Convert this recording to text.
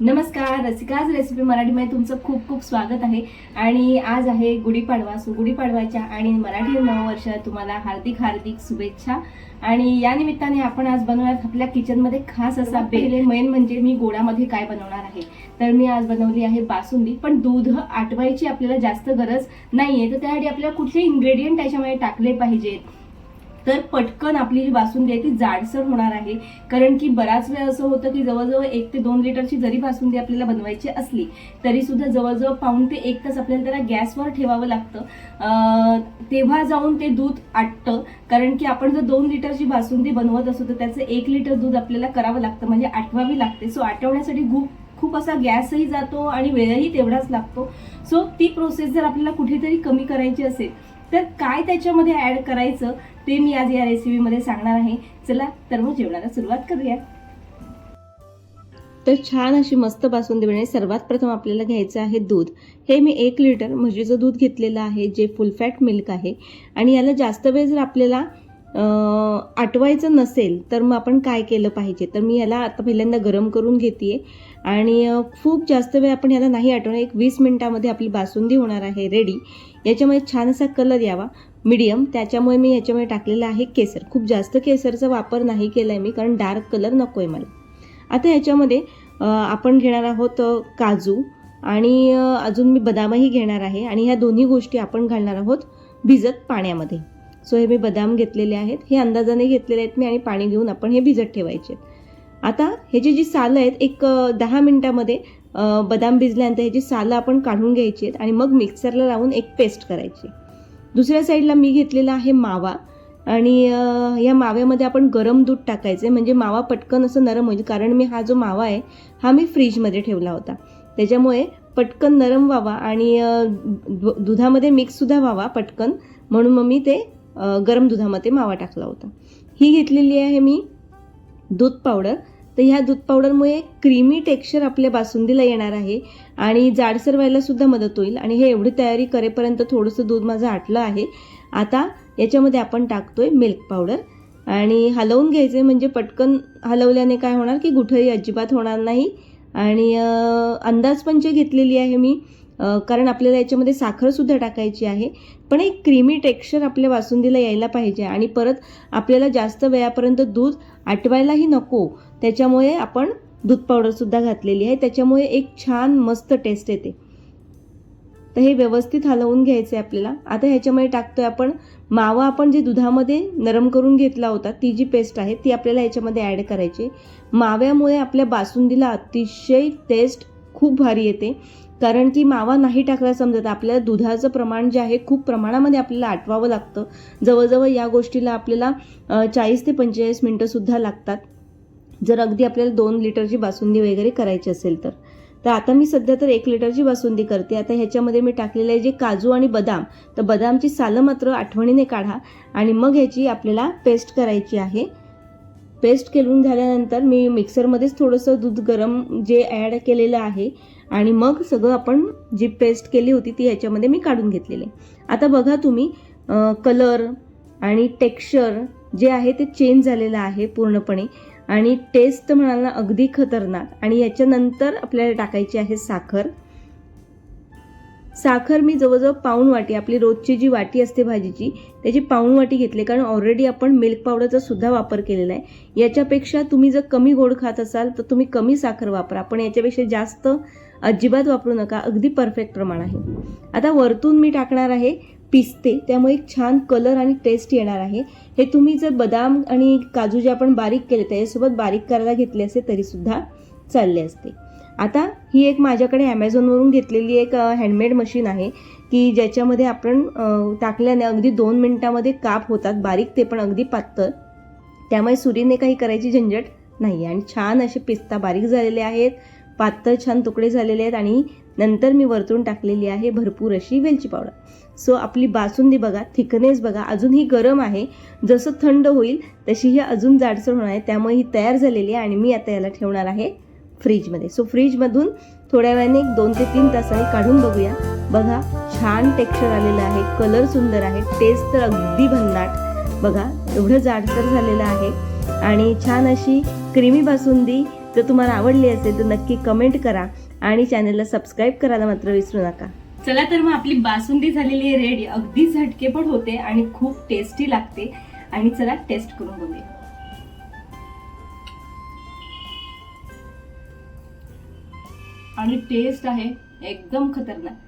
नमस्कार रसिकाज रेसिपी मराठीमध्ये तुमचं खूप खूप स्वागत आहे. आणि आज आहे गुढीपाडवा. सो गुढीपाडवाच्या आणि मराठी नववर्ष तुम्हाला हार्दिक हार्दिक शुभेच्छा. आणि या निमित्ताने आपण आज बनवणार आपल्या किचनमध्ये खास असा बेले मेन म्हणजे मी गोडामध्ये काय बनवणार आहे? तर मी आज बनवली आहे बासुंदी. पण दूध आटवायची आपल्याला जास्त गरज नाहीये. तर त्यासाठी आपल्याला कुठले इन्ग्रेडियंट त्याच्यामध्ये टाकले पाहिजेत? तर पटकन आपली जी बासुंदी आहे ती जाडसर होणार आहे. कारण की बराच वेळ असं होतं की जवळजवळ एक ते दोन लिटरची जरी बासुंदी आपल्याला बनवायची असली तरी सुद्धा जवळजवळ पाऊण ते एक तास आपल्याला त्याला गॅसवर ठेवावं लागतं. तेव्हा जाऊन ते दूध आटतं. कारण की आपण जर दोन लिटरची बासुंदी बनवत असू तर त्याचं एक लिटर दूध आपल्याला करावं लागतं म्हणजे आठवावी लागते. सो आठवण्यासाठी खूप खूप असा गॅसही जातो आणि वेळही तेवढाच लागतो. सो ती प्रोसेस जर आपल्याला कुठेतरी कमी करायची असेल तर काय त्याच्यामध्ये ऍड करायचं ते मी आज या रेसिपीमध्ये सांगणार आहे. चला तर मग जेवणाला सुरुवात करूया. तर छान अशी मस्त बासुंदी बनवणे सर्वात प्रथम आपल्याला घ्यायचं आहे दूध. हे मी एक लिटर म्हशीचं म्हणजे दूध घेतलेलं आहे जे फुल फॅट मिल्क आहे. आणि याला जास्त वेळ जर आपल्याला आटवायचं नसेल तर मग आपण काय केलं पाहिजे? तर मी याला आता पहिल्यांदा गरम करून घेते आणि खूप जास्त वेळ आपण याला नाही आठवणार. एक वीस मिनटामध्ये आपली बासुंदी होणार आहे रेडी याच्यामुळे छान असा कलर यावा. मीडियम त्याच्यामुळे मी याच्यामुळे टाकलेलं आहे केसर. खूप जास्त केसरचा वापर नाही केला आहे मी कारण डार्क कलर नको आहे मला. आता याच्यामध्ये आपण घेणार आहोत काजू. आणि अजून मी बदामही घेणार आहे. आणि ह्या दोन्ही गोष्टी आपण घालणार आहोत भिजत पाण्यामध्ये. सो हे मी बदाम घेतलेले आहेत हे अंदाजाने घेतलेले आहेत मी आणि पाणी घेऊन आपण हे भिजत ठेवायचे आहेत. आता ह्याची जी सालं आहेत एक दहा मिनटामध्ये बदाम भिजल्यानंतर ह्याची सालं आपण काढून घ्यायची आहेत आणि मग मिक्सरला लावून एक पेस्ट करायची दुसऱ्या साईडला मी घेतलेला आहे मावा आणि या माव्यामध्ये आपण गरम दूध टाकायचे म्हणजे मावा पटकन असं नरम होईल कारण मी हा जो मावा आहे हा मी फ्रीजमध्ये ठेवला होता त्याच्यामुळे पटकन नरम व्हावा आणि दु- दुधामध्ये मिक्ससुद्धा व्हावा पटकन म्हणून मग मी ते गरम दुधामध्ये मावा टाकला होता. ही घेतलेली आहे मी दूध पावडर. तर ह्या दूध पावडरमुळे क्रीमी टेक्स्चर आपल्या बासुंदीला येणार आहे आणि जाडसर व्हायला सुद्धा मदत होईल. आणि हे एवढी तयारी करेपर्यंत थोडंसं दूध माझं आटलं आहे. आता याच्यामध्ये आपण टाकतोय मिल्क पावडर. आणि हलवून घ्यायचे म्हणजे पटकन हलवल्याने काय होणार की गुठळी अजिबात होणार नाही. आणि अंदाज पण जे घेतलेली आहे मी कारण आपल्याला याच्यामध्ये साखरसुद्धा टाकायची आहे. पण एक क्रीमी टेक्स्चर आपल्या बासुंदीला यायला पाहिजे आणि परत आपल्याला जास्त वेळापर्यंत दूध आटवायलाही नको. त्याच्यामुळे आपण दूध पावडरसुद्धा घातलेली आहे. त्याच्यामुळे एक छान मस्त टेस्ट येते. तर हे व्यवस्थित हलवून घ्यायचं आहे आपल्याला. आता ह्याच्यामध्ये आहे आपण मावा आपण जे दुधामध्ये नरम करून घेतला होता ती जी पेस्ट आहे ती आपल्याला ह्याच्यामध्ये ॲड करायची. माव्यामुळे आपल्या बासुंदीला अतिशय टेस्ट खूप भारी येते. कारण की मावा नाही टाकला समजत आपल्याला दुधाचं प्रमाण जे आहे खूप प्रमाणामध्ये आपल्याला आटवावं लागतं. जवळजवळ या गोष्टीला आपल्याला चाळीस ते पंचेचाळीस मिनटंसुद्धा लागतात. जर अगदी आपल्याला दोन लिटरची बासुंदी वगैरे करायची असेल तर. तर आता मी सध्या तर एक लिटरची बासुंदी करते. आता ह्याच्यामध्ये मी टाकलेलं आहे जे काजू आणि बदाम. तर बदामची सालं मात्र आठवणीने काढा आणि मग ह्याची आपल्याला पेस्ट करायची आहे. पेस्ट केलून झाल्यानंतर मी मिक्सरमध्येच थोडंसं दूध गरम जे ॲड केलेलं आहे आणि मग सगळं आपण जी पेस्ट केली होती ती ह्याच्यामध्ये मी काढून घेतलेली आता बघा तुम्ही कलर आणि टेक्स्चर जे आहे ते चेंज झालेलं आहे पूर्णपणे. आणि टेस्ट म्हणाल ना अगदी खतरनाक. आणि याच्यानंतर आपल्याला टाकायची आहे साखर. साखर मी जवळजवळ पाऊण वाटी आपली रोजची जी वाटी असते भाजीची त्याची पाऊण वाटी घेतली कारण ऑलरेडी आपण मिल्क पावडरचा सुद्धा वापर केलेला आहे. याच्यापेक्षा तुम्ही जर कमी गोड खात असाल तर तुम्ही कमी साखर वापरा. पण याच्यापेक्षा जास्त अजिबात वापरू नका. अगदी परफेक्ट प्रमाण आहे. आता वरतून मी टाकणार आहे पिस्ते. त्यामुळे एक छान कलर आणि टेस्ट येणार आहे. हे तुम्ही जर बदाम आणि काजू जे आपण बारीक केले त्याच्यासोबत बारीक करायला घेतले असते तरीसुद्धा चालले असते. आता ही एक माझ्याकडे ॲमेझॉनवरून घेतलेली एक हँडमेड मशीन आहे की ज्याच्यामध्ये आपण टाकल्याने अगदी दोन मिनटामध्ये काप होतात. बारीक ते पण अगदी पातळ. त्यामुळे सुरीने काही करायची झंझट नाही आणि छान असे पिस्ता बारीक झालेले आहेत. पातळ छान तुकडे झालेले आहेत आणि नंतर मी वरतून टाकलेली आहे भरपूर अशी वेलची पावडर. सो आपली बासुंदी बघा थिकनेस बघा अजूनही गरम आहे. जसं थंड होईल तशी ही अजून जाडसर होणार आहे. त्यामुळे ही तयार झालेली आहे आणि मी आता याला ठेवणार आहे फ्रीजमध्ये. सो फ्रीजमधून थोड्या वेळाने एक दोन ते तीन तासाने काढून बघूया. बघा छान टेक्स्चर आलेलं आहे कलर सुंदर आहे टेस्ट तर अगदी भन्नाट. बघा एवढं जाडसर झालेलं आहे. आणि छान अशी क्रीमी बासुंदी जर तुम्हाला आवडली असेल तर नक्की कमेंट करा आणि चॅनलला सबस्क्राईब करायला मात्र विसरू नका. चला तर मग आपली बासुंदी झालेली आहे रेडी. अगदी झटके पण होते आणि खूप टेस्टी लागते. आणि चला टेस्ट करून बघूया. आणि टेस्ट आहे एकदम खतरनाक.